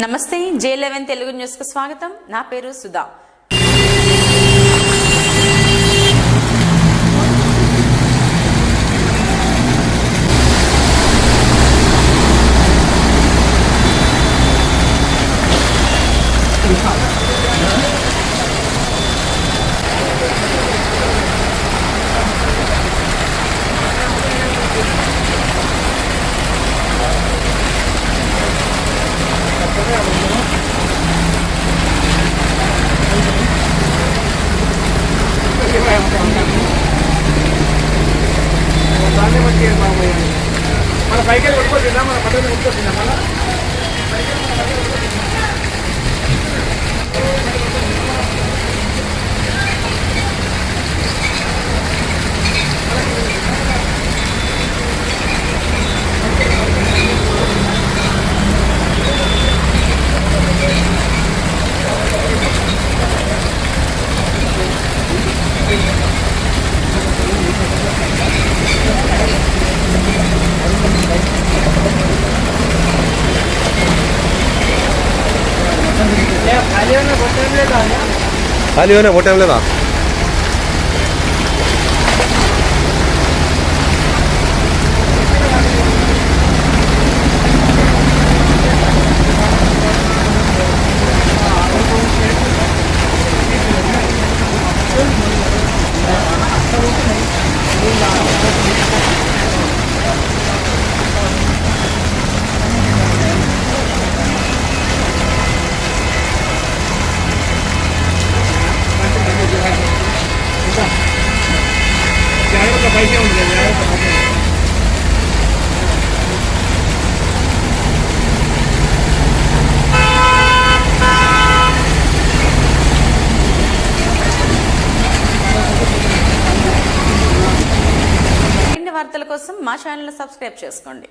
నమస్తే జే లెవెన్ తెలుగు న్యూస్కు స్వాగతం. నా పేరు సుధా. మన సైకిల్ కొట్టుకొచ్చిందా మన పట్టణ కొట్టుకొచ్చిందా మన ఖాళీ ఉన్న ఉంది వార్తల కోసం మా ఛానల్ సబ్స్క్రైబ్ చేసుకోండి.